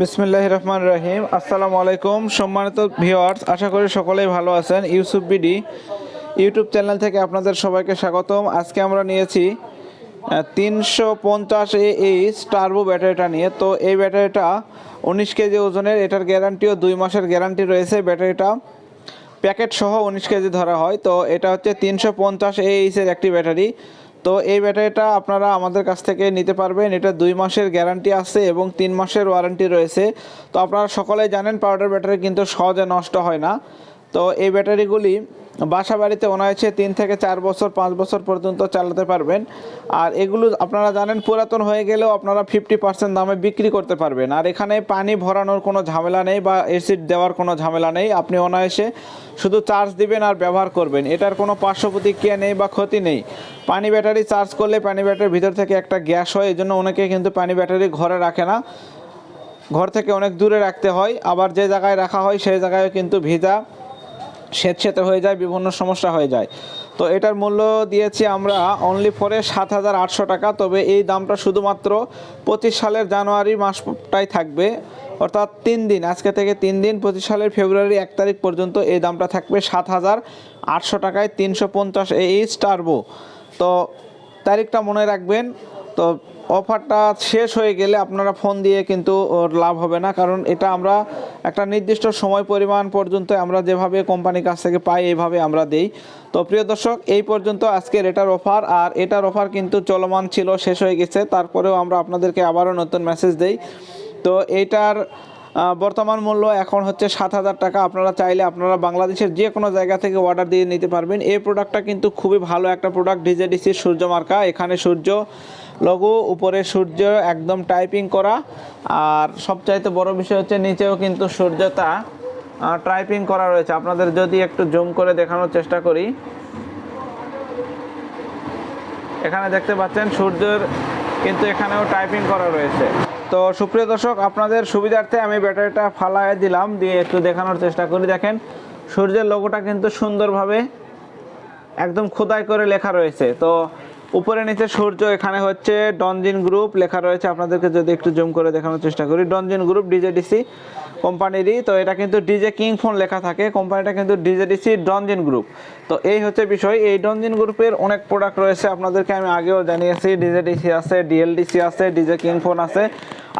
বিসমিল্লাহ রহমান রহিম। আসসালামু আলাইকুম। সম্মানিত ভিওয়ার্স আশা করি সকলেই ভালো আছেন। ইউসুফ বিডি ইউটিউব চ্যানেল থেকে আপনাদের সবাইকে স্বাগতম। আজকে আমরা নিয়েছি তিনশো পঞ্চাশ এ এই স্টারবো ব্যাটারিটা নিয়ে। তো এই ব্যাটারিটা উনিশ কেজি ওজনের, এটার গ্যারান্টিও দুই মাসের গ্যারান্টি রয়েছে। ব্যাটারিটা প্যাকেট সহ উনিশ কেজি ধরা হয়। তো এটা হচ্ছে তিনশো পঞ্চাশ এ এইচের একটি ব্যাটারি। তো এই ব্যাটারিটা আপনারা আমাদের কাছ থেকে নিতে পারবেন। এটা দুই মাসের গ্যারান্টি আছে এবং তিন মাসের ওয়ারেন্টি রয়েছে। তো আপনারা সকলেই জানেন পাউডার ব্যাটারি কিন্তু সহজে নষ্ট হয় না। তো এই ব্যাটারিগুলি বাসা বাড়িতে অনায়াসে তিন থেকে চার বছর, পাঁচ বছর পর্যন্ত চালাতে পারবেন। আর এগুলো আপনারা জানেন, পুরাতন হয়ে গেলেও আপনারা ফিফটি পার্সেন্ট দামে বিক্রি করতে পারবেন। আর এখানে পানি ভরানোর কোনো ঝামেলা নেই বা এসিড দেওয়ার কোনো ঝামেলা নেই। আপনি অনায়াসে শুধু চার্জ দিবেন আর ব্যবহার করবেন। এটার কোনো পার্শ্ব প্রতিক্রিয়া নেই বা ক্ষতি নেই। পানি ব্যাটারি চার্জ করলে পানি ব্যাটারির ভিতর থেকে একটা গ্যাস হয় এই জন্য অনেকে কিন্তু পানি ব্যাটারি ঘরে রাখে না। ঘর থেকে অনেক দূরে রাখতে হয়। আবার যে জায়গায় রাখা হয়, সেই জায়গায় কিন্তু ভিজা। স্বেচ্ছেতে হয়ে যায়, বিভিন্ন সমস্যা হয়ে যায়। তো এটার মূল্য দিয়েছি আমরা অনলি ফরে সাত হাজার আটশো টাকা, তবে এই দামটা শুধুমাত্র পঁচিশ সালের জানুয়ারি মাসটাই থাকবে। অর্থাৎ তিন দিন, আজকে থেকে তিন দিন, পঁচিশ সালের ফেব্রুয়ারি এক তারিখ পর্যন্ত এই দামটা থাকবে সাত হাজার আটশো টাকায় তিনশো পঞ্চাশ এই স্টারবো তো তারিখটা মনে রাখবেন, তো অফারটা শেষ হয়ে গেলে আপনারা ফোন দিয়ে কিন্তু লাভ হবে না, কারণ এটা আমরা একটা নির্দিষ্ট সময় পরিমাণ পর্যন্ত আমরা যেভাবে কোম্পানির কাছ থেকে পাই এইভাবে আমরা দেই। তো প্রিয় দর্শক, এই পর্যন্ত আজকের এটার অফার, আর এটার অফার কিন্তু চলমান ছিল, শেষ হয়ে গেছে। তারপরেও আমরা আপনাদেরকে আবারও নতুন মেসেজ দেই। তো এইটার বর্তমান মূল্য এখন হচ্ছে সাত হাজার টাকা। আপনারা চাইলে আপনারা বাংলাদেশের যে কোনো জায়গা থেকে অর্ডার দিয়ে নিতে পারবেন। এই প্রোডাক্টটা কিন্তু খুবই ভালো একটা প্রোডাক্ট ডিজেডিসির সূর্য মার্কা। এখানে সূর্য লঘু উপরে সূর্য একদম টাইপিং করা। আর সবচাইতে বড় বিষয় হচ্ছে নিচেও কিন্তু সূর্যটা টাইপিং করা রয়েছে। আপনাদের যদি একটু জুম করে দেখানোর চেষ্টা করি। এখানে দেখতে পাচ্ছেন সূর্যের কিন্তু এখানেও টাইপিং করা রয়েছে। তো সুপ্রিয় দর্শক, আপনাদের সুবিধার্থে আমি ব্যাটারিটা ফালায় দিলাম, দিয়ে একটু দেখানোর চেষ্টা করি। দেখেন, সূর্যের লোগোটা কিন্তু সুন্দরভাবে একদম খোদাই করে লেখা রয়েছে। তো উপরে নিচে সূর্য, এখানে হচ্ছে ডনজিন গ্রুপ লেখা রয়েছে। আপনাদেরকে যদি একটু জুম করে দেখানোর চেষ্টা করি। ডনজিন গ্রুপ ডিজেডিসি কোম্পানিরই। তো এটা কিন্তু ডিজে কিং ফোন লেখা থাকে। কোম্পানিটা কিন্তু ডিজে ডিজেডিসি ডনজিন গ্রুপ তো এই হচ্ছে বিষয়। এই ডনজিন গ্রুপের অনেক প্রোডাক্ট রয়েছে। আপনাদেরকে আমি আগেও জানিয়েছি ডিজেডিসি আছে ডিএলডিসি আছে ডিজে কিং ফোন আছে।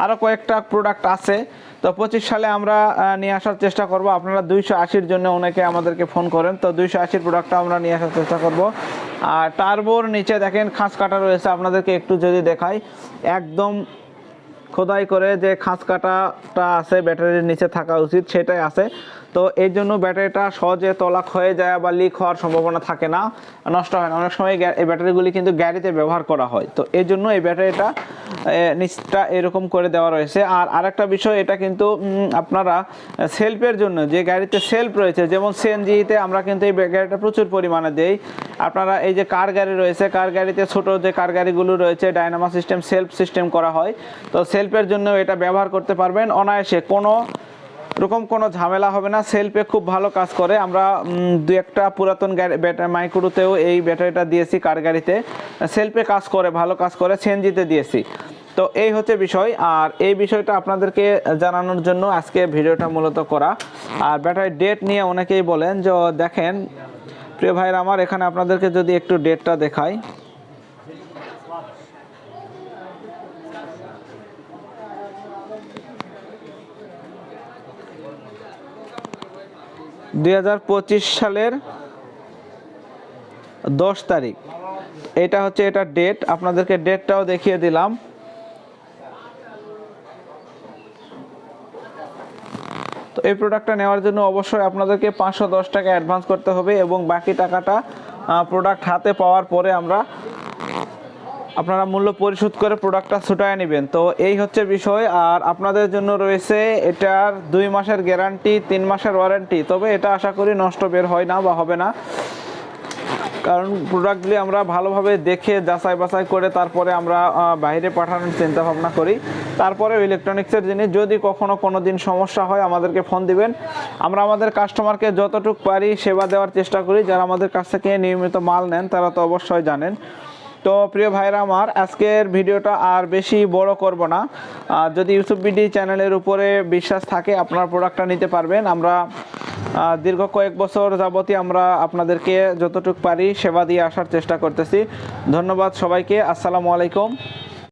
আরও কয়েকটা প্রোডাক্ট আছে। তো পঁচিশ সালে আমরা নিয়ে আসার চেষ্টা করব। আপনারা দুইশো আশির জন্য অনেকে আমাদেরকে ফোন করেন। তো দুইশো আশির প্রোডাক্টটা আমরা নিয়ে আসার চেষ্টা করব। আর টার্বোর নিচে দেখেন, খাঁজ কাটা রয়েছে। আপনাদেরকে একটু যদি দেখাই। একদম খোদাই করে যে খাঁজ কাটাটা আছে ব্যাটারির নিচে থাকা উচিত সেটাই আছে। তো এই জন্য ব্যাটারিটা সহজে তলাক হয়ে যায় বা লিক হওয়ার সম্ভাবনা থাকে না, নষ্ট হয় না। অনেক সময় এই ব্যাটারিগুলি কিন্তু গাড়িতে ব্যবহার করা হয়। তো এই জন্য এই ব্যাটারিটা নিচটা এরকম করে দেওয়া রয়েছে। আর আরেকটা বিষয়, এটা কিন্তু আপনারা সেলফের জন্য, যে গাড়িতে সেলফ রয়েছে, যেমন সিএনজিতে আমরা কিন্তু এই গাড়িটা প্রচুর পরিমাণে দেই। আপনারা এই যে কার গাড়ি রয়েছে, কার গাড়িতে ছোট যে কার গাড়িগুলো রয়েছে ডায়নামা সিস্টেম, সেলফ সিস্টেম করা হয়। তো সেলফের জন্য এটা ব্যবহার করতে পারবেন। অনায়াসে কোনো রকম কোনো ঝামেলা হবে না। সেলফে খুব ভালো কাজ করে। আমরা দু একটা পুরাতন মাইক্রোতেও এই ব্যাটারিটা দিয়েছি কার গাড়িতে। সেলফে কাজ করে, ভালো কাজ করে সেনজিতে দিয়েছি। তো এই হচ্ছে বিষয়। আর এই বিষয়টা আপনাদেরকে জানানোর জন্য আজকে ভিডিওটা মূলত করা। আর ব্যাটারি ডেট নিয়ে অনেকেই বলেন যে, দেখেন, প্রিয় ভাইয়ের আমার, এখানে আপনাদেরকে যদি একটু ডেটটা দেখাই। দুই সালের দশ তারিখ। এটা হচ্ছে এটা ডেট আপনাদেরকে ডেটটাও দেখিয়ে দিলাম। তো এই প্রোডাক্টটা নেওয়ার জন্য অবশ্যই আপনাদেরকে পাঁচশো দশ টাকা অ্যাডভান্স করতে হবে এবং বাকি টাকাটা প্রোডাক্ট হাতে পাওয়ার পরে আমরা আপনারা মূল্য পরিশোধ করে প্রোডাক্টটা ছুটায় নেবেন। তো এই হচ্ছে বিষয়, আর আপনাদের জন্য রয়েছে এটার দুই মাসের গ্যারান্টি তিন মাসের ওয়ারেন্টি তবে এটা আশা করি নষ্ট বের হয় না বা হবে না। কারণ প্রোডাক্টগুলি আমরা ভালোভাবে দেখে, যাচাই বাছাই করে তারপরে আমরা বাইরে পাঠানোর চিন্তা ভাবনা করি। তারপরে ইলেকট্রনিক্সের জিনিস, যদি কখনো কোনো দিন সমস্যা হয়, আমাদেরকে ফোন দিবেন। আমরা আমাদের কাস্টমারকে যতটুকু পারি সেবা দেওয়ার চেষ্টা করি। যারা আমাদের কাছ থেকে নিয়মিত মাল নেন, তারা তো অবশ্যই জানেন। তো প্রিয় ভাইরা আমার, আজকের ভিডিওটা আর বেশি বড় করব না। যদি ইউসুফ বিডি চ্যানেলের উপরে বিশ্বাস থাকে, আপনার প্রোডাক্টটা নিতে পারবেন। আমরা দীর্ঘ কয়েক বছর যাবতই আমরা আপনাদেরকে যতটুকু পারি সেবা দিয়ে আসার চেষ্টা করতেছি। ধন্যবাদ সবাইকে। আসসালামু আলাইকুম।